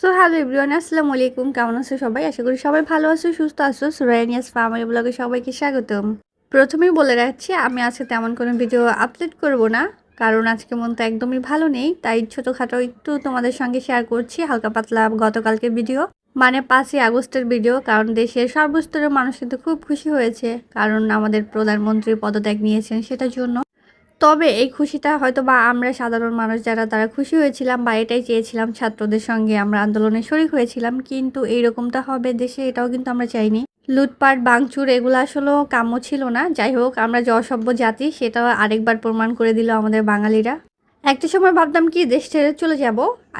So hello everyone আসসালামু আলাইকুম কেমন আছো সবাই? আশা করি সবাই ভালো আছো, সুস্থ আছো। সুরাইনিয়াস ফ্যামিলি ব্লগে সবাইকে স্বাগতম। প্রথমেই বলে রাখছি, আমি আজকে তেমন কোনো ভিডিও আপলোড করব না, কারণ আজকে মন তো একদমই ভালো নেই, তাই ছোটোখাটো একটু তোমাদের সঙ্গে শেয়ার করছি, হালকা পাতলা গতকালকে ভিডিও মানে পাঁচই আগস্টের ভিডিও কারণ দেশের সর্বস্তরের মানুষ কিন্তু খুব খুশি হয়েছে, কারণ আমাদের প্রধানমন্ত্রী পদত্যাগ নিয়েছেন সেটার জন্য। তবে এই খুশিটা হয়তো বা আমরা সাধারণ মানুষ যারা, তারা খুশি হয়েছিলাম বা এটাই চেয়েছিলাম ছাত্রদের সঙ্গে আমরা আন্দোলনে শরিক হয়েছিলাম। কিন্তু এইরকমটা হবে দেশে, এটাও কিন্তু আমরা চাইনি। লুটপাট বাংচুর এগুলো আসলেও কাম্য ছিল না। যাই হোক, আমরা যে অসভ্য জাতি, সেটাও আরেকবার প্রমাণ করে দিল আমাদের বাঙালিরা। একটা সময় ভাবতাম কি, দেশ ছেড়ে চলে যাব।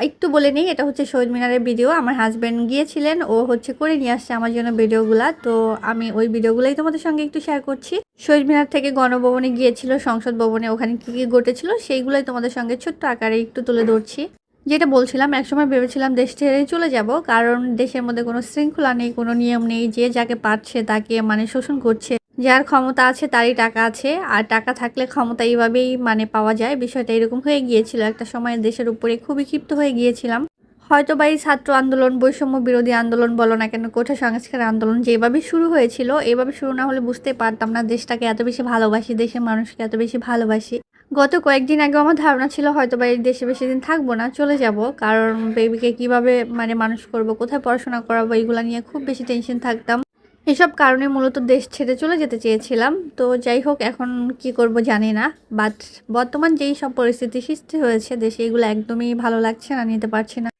একটু বলে নিই, এটা হচ্ছে শহীদ মিনারের ভিডিও আমার হাজব্যান্ড গিয়েছিলেন, ও হচ্ছে করে নিয়ে আসছে আমার জন্য ভিডিওগুলা তো আমি ওই ভিডিওগুলোই তোমাদের সঙ্গে একটু শেয়ার করছি। শহীদ মিনার থেকে গণভবনে গিয়েছিল, সংসদ ভবনে ওখানে কী কী ঘটেছিল, সেইগুলোই তোমাদের সঙ্গে ছোট্ট আকারে একটু তুলে ধরছি। যেটা বলছিলাম, একসময় ভেবেছিলাম দেশ ছেড়ে চলে যাব, কারণ দেশের মধ্যে কোনো শৃঙ্খলা নেই, কোনো নিয়ম নেই, যে যাকে পাচ্ছে তাকে মানে শোষণ করছে। যার ক্ষমতা আছে, তারই টাকা আছে। আর টাকা থাকলে ক্ষমতা এইভাবেই মানে পাওয়া যায়। বিষয়টা এরকম হয়ে গিয়েছিল। একটা সময় দেশের উপরে খুবই ক্ষিপ্ত হয়ে গিয়েছিলাম। হয়তো বা এই ছাত্র আন্দোলন, বৈষম্য বিরোধী আন্দোলন বলো না কেন, কোঠা সংস্কার আন্দোলন যেভাবে শুরু হয়েছিল, এভাবে শুরু না হলে বুঝতে পারতাম না দেশটাকে এত বেশি ভালোবাসি, দেশের মানুষকে এত বেশি ভালোবাসি। গত কয়েকদিন আগে আমার ধারণা ছিল হয়তো বা এই দেশে বেশি দিন থাকব না, চলে যাব। কারণ বেবিকে কীভাবে মানে মানুষ করব, কোথায় পড়াশোনা করাবো এইগুলো নিয়ে খুব বেশি টেনশন থাকতাম। এসব কারণে মূলত দেশ ছেড়ে চলে যেতে চেয়েছিলাম। তো যাই হোক, এখন কি করব জানি না। বাট বর্তমান যেই সব পরিস্থিতি সৃষ্টি হয়েছে, দেশে এগুলো একদমই ভালো লাগছে না, নিতে পারছি না।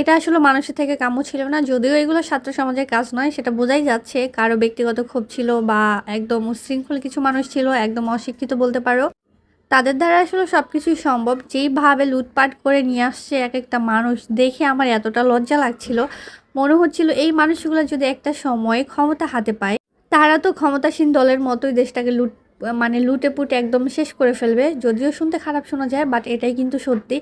এটা আসলে মানুষের থেকে কাম্য ছিল না, যদিও এগুলো ছাত্র সমাজের কাজ নয়, সেটা বোঝাই যাচ্ছে। কারও ব্যক্তিগত ক্ষোভ ছিল বা একদম উশৃঙ্খল কিছু মানুষ ছিল, একদম অশিক্ষিত বলতে পারো। তাদের দ্বারা আসলে সব কিছুই সম্ভব যেইভাবে লুটপাট করে নিয়ে আসছে এক একটা মানুষ দেখে আমার এতটা লজ্জা লাগছিল। মনে হচ্ছিল এই মানুষগুলো যদি একটা সময় ক্ষমতা হাতে পায়, তারা তো ক্ষমতাসীন দলের মতোই দেশটাকে লুট মানে লুটে পুটে একদম শেষ করে ফেলবে। যদিও শুনতে খারাপ শোনা যায় বাট এটাই কিন্তু সত্যি।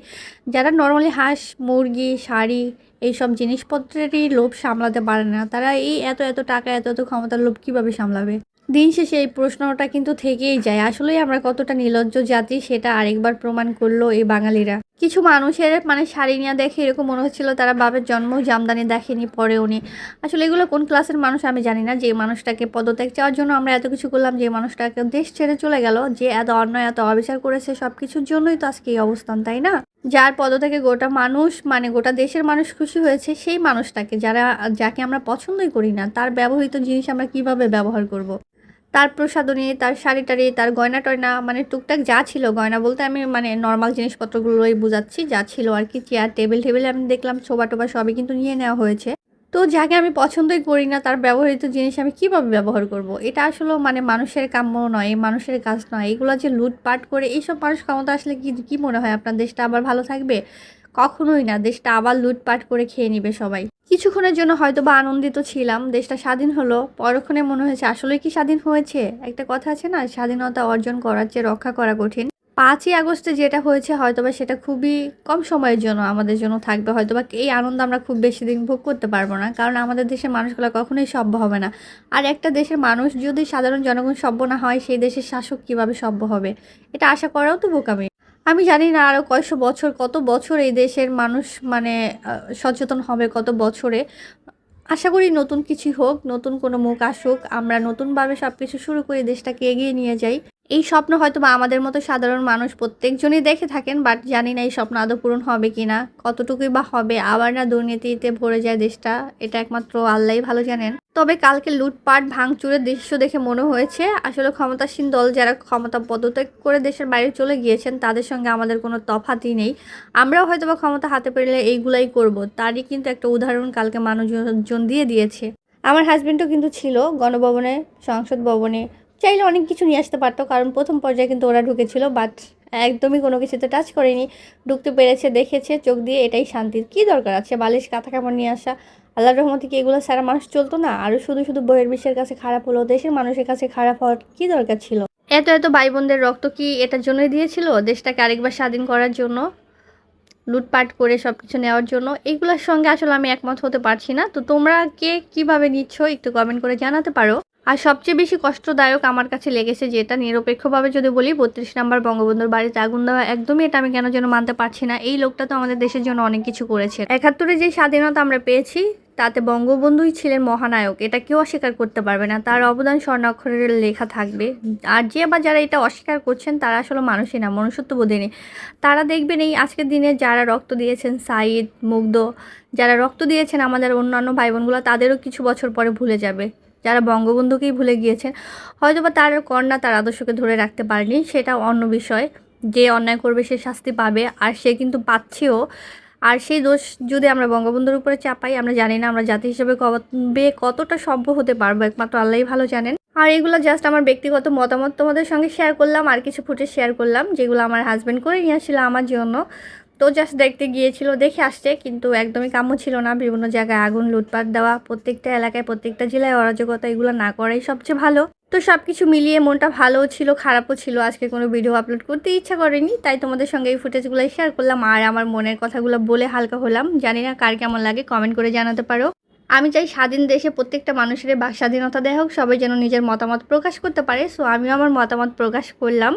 যারা নর্মালি হাঁস, মুরগি, শাড়ি এইসব জিনিসপত্রেরই লোভ সামলাতে পারে না, তারা এই এত এত টাকা, এত এত ক্ষমতার লোভ কীভাবে সামলাবে? দিন শেষে এই প্রশ্নটা কিন্তু থেকেই যায়। আসলেই আমরা কতটা নির্লজ্জ জাতি সেটা আরেকবার প্রমাণ করল এই বাঙালিরা। কিছু মানুষের মানে শাড়ি নিয়ে দেখে এরকম মনে হচ্ছিল তারা বাবের জন্ম জামদানি দেখেনি পরে উনি আসলে এগুলো কোন ক্লাসের মানুষ আমি জানি না। যে মানুষটাকে পদত্যাগ চাওয়ার জন্য আমরা এত কিছু করলাম, যে মানুষটাকে দেশ ছেড়ে চলে গেল, যে এত অন্যায়, এত অবিচার করেছে সব কিছুর জন্যই তো আজকে এই অবস্থান, তাই না? যার পদত্যাগে গোটা মানুষ মানে গোটা দেশের মানুষ খুশি হয়েছে, সেই মানুষটাকে, যারা, যাকে আমরা পছন্দই করি না, তার ব্যবহৃত জিনিস আমরা কীভাবে ব্যবহার করব। তার প্রসাধনী তার শাড়ি টাড়ি তার গয়না টয়না মানে টুকটাক যা ছিল গয়না বলতে আমি মানে নর্মাল জিনিসপত্রগুলোই বোঝাচ্ছি, যা ছিল আর কি চেয়ার টেবিল টেবিল আমি দেখলাম ছোবা টোবা সবই কিন্তু নিয়ে নেওয়া হয়েছে। তো যাকে আমি পছন্দই করি না, তার ব্যবহৃত জিনিস আমি কীভাবে ব্যবহার করব। এটা আসলে মানে মানুষের কাম্য নয়, মানুষের কাজ নয়। এগুলো যে লুটপাট করে এইসব মানুষ ক্ষমতা আসলে কি কি মনে হয় আপনার দেশটা আবার ভালো থাকবে? কখনোই না, দেশটা আবার লুটপাট করে খেয়ে নিবে সবাই। কিছুক্ষণের জন্য হয়তো বা আনন্দিত ছিলাম, দেশটা স্বাধীন হলো। পরক্ষণে মনে হয়েছে, আসলে কি স্বাধীন হয়েছে? একটা কথা আছে না, স্বাধীনতা অর্জন করার চেয়ে রক্ষা করা কঠিন। পাঁচই আগস্টে যেটা হয়েছে, হয়তোবা সেটা খুবই কম সময়ের জন্য আমাদের জন্য থাকবে। হয়তোবা এই আনন্দ আমরা খুব বেশি দিন ভোগ করতে পারব না, কারণ আমাদের দেশের মানুষগুলো কখনোই সভ্য হবে না। আর একটা দেশের মানুষ যদি সাধারণ জনগণ সভ্য না হয়, সেই দেশের শাসক কীভাবে সভ্য হবে? এটা আশা করাও তো বোকামি। আমি জানি না আরও কয়শো বছর, কত বছর এই দেশের মানুষ মানে সচেতন হবে কত বছরে। আশা করি নতুন কিছু হোক, নতুন কোনো মুখ আসুক, আমরা নতুনভাবে সব কিছু শুরু করে দেশটাকে এগিয়ে নিয়ে যাই। এই স্বপ্ন হয়তো বা আমাদের মতো সাধারণ মানুষ প্রত্যেকজনই দেখে থাকেন, বাট জানি না এই স্বপ্ন আদৌ পূরণ হবে কি না কতটুকুই বা হবে, আবার না দুর্নীতিতে ভরে যায় দেশটা, এটা একমাত্র আল্লাহ ভালো জানেন। তবে কালকে লুটপাট, ভাঙচুরের দৃশ্য দেখে মনে হয়েছে, আসলে ক্ষমতাসীন দল যারা ক্ষমতা পদত্যাগ করে দেশের বাইরে চলে গিয়েছেন, তাদের সঙ্গে আমাদের কোনো তফাতই নেই। আমরাও হয়তো বা ক্ষমতা হাতে পেলে এইগুলাই করব, তারই কিন্তু একটা উদাহরণ কালকে মানুষজন দিয়ে দিয়েছে। আমার হাজব্যান্ডও কিন্তু ছিল গণভবনে, সংসদ ভবনে চাইলে অনেক কিছু নিয়ে আসতে পারতো, কারণ প্রথম পর্যায়ে কিন্তু ওরা ঢুকেছিল বাট একদমই কোনো কিছুতে টাচ করেনি। ঢুকতে পেরেছে, দেখেছে, চোখ দিয়ে এটাই শান্তির। কি দরকার আছে? বালিশ, কাঁথা কামড় নিয়ে আসা। আল্লাহ রহমতে কি এগুলো সারা মানুষ চলতো না? আরও শুধু শুধু বইয়ের বিশ্বের কাছে খারাপ হলো, দেশের মানুষের কাছে খারাপ হওয়ার কি দরকার ছিল? এত এত ভাই বোনদের রক্ত কি এটার জন্যই দিয়েছিল? দেশটাকে আরেকবার স্বাধীন করার জন্য, লুটপাট করে সব কিছু নেওয়ার জন্য? এগুলোর সঙ্গে আসলে আমি একমত হতে পারছি না। তো তোমরা কে কীভাবে নিচ্ছ, একটু কমেন্ট করে জানাতে পারো। আর সবচেয়ে বেশি কষ্টদায়ক আমার কাছে লেগেছে যেটা, নিরপেক্ষভাবে যদি বলি, বত্রিশ নাম্বার বঙ্গবন্ধুর বাড়িতে আগুন দেওয়া একদমই এটা আমি কেন যেন মানতে পারছি না। এই লোকটা তো আমাদের দেশের জন্য অনেক কিছু করেছে। একাত্তরে যে স্বাধীনতা আমরা পেয়েছি, তাতে বঙ্গবন্ধুই ছিলেন মহানায়ক। এটা কেউ অস্বীকার করতে পারবে না। তার অবদান স্বর্ণাক্ষরের লেখা থাকবে। আর যে বা যারা এটা অস্বীকার করছেন, তারা আসলে মানুষই না, মনুষ্যত্ব বোধে নেই। তারা দেখবেন এই আজকের দিনে যারা রক্ত দিয়েছেন সাইদ মুগ্ধ, যারা রক্ত দিয়েছেন আমাদের অন্যান্য ভাই বোনগুলো তাদেরও কিছু বছর পরে ভুলে যাবে। যারা বঙ্গবন্ধুকেই ভুলে গিয়েছেন, হয়তোবা তার কন্যা তার আদর্শকে ধরে রাখতে পারেনি, সেটা অন্য বিষয়। যে অন্যায় করবে, সে শাস্তি পাবে, আর সে কিন্তু পাচ্ছেও। আর সেই দোষ যদি আমরা বঙ্গবন্ধুর উপরে চাপাই, আমরা জানি না আমরা জাতি হিসেবে কবে কতটা সভ্য হতে পারব, একমাত্র আল্লাহই ভালো জানেন। আর এগুলো জাস্ট আমার ব্যক্তিগত মতামত তোমাদের সঙ্গে শেয়ার করলাম, আর কিছু ফুটেজ শেয়ার করলাম, যেগুলো আমার হাজব্যান্ড করে নিয়ে আসছিল আমার জন্য। তো জাস্ট দেখতে গিয়েছিল, দেখে আসছে, কিন্তু একদমই কাম্য ছিল না। বিভিন্ন জায়গায় আগুন, লুটপাট দেওয়া, প্রত্যেকটা এলাকায়, প্রত্যেকটা জেলায় অরাজকতা এগুলো না করাই সবচেয়ে ভালো। তো সব কিছু মিলিয়ে মনটা ভালোও ছিল, খারাপও ছিল। আজকে কোনো ভিডিও আপলোড করতে ইচ্ছা করেনি, তাই তোমাদের সঙ্গে এই ফুটেজগুলো শেয়ার করলাম। আর আমার মনের কথাগুলো বলে হালকা হলাম। জানি না কার কেমন লাগে কমেন্ট করে জানাতে পারো। আমি চাই স্বাধীন দেশে প্রত্যেকটা মানুষের বাক স্বাধীনতা দেয় হোক, সবাই যেন নিজের মতামত প্রকাশ করতে পারে। সো আমিও আমার মতামত প্রকাশ করলাম।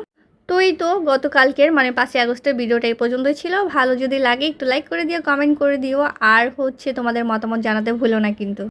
তো এই তো গতকালকের মানে পাঁচই আগস্টের ভিডিওটা এই পর্যন্তই ছিল। ভালো যদি লাগে একটু লাইক করে দিও কমেন্ট করে দিও। আর হচ্ছে তোমাদের মতামত জানাতে ভুলো না কিন্তু।